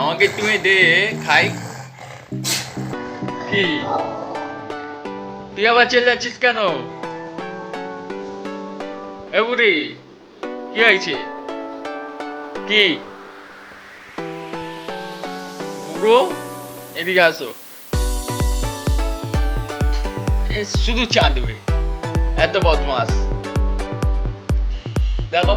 আমাকে তুমি দে, খাই। কি? তুই আবার চেল্লাচ্ছিস কেন? এ বুড়ি, কি হয়েছে? কি? বুড়ো, এদিকে আসো। শুধু চা দেবে, এত বদমাস দেখো।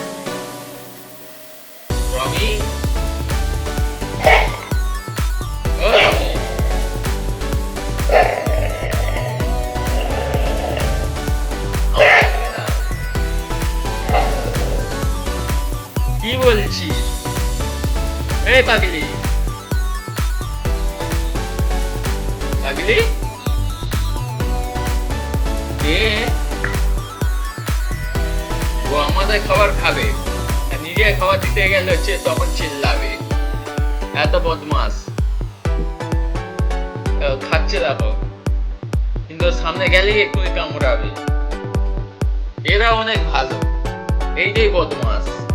কি বলছিস? এই পাগলি। পাগলি? এ ও আমাদের খাবার খাবে। আর খাওয়া দিতে গেলে হচ্ছে তখন চিল্লাবে। এত বদমাস। খাচ্ছে দেখো। কিন্তু সামনে গেলেই একটু কামড়াবে। এরা অনেক ভালো। এইটাই বদমাস।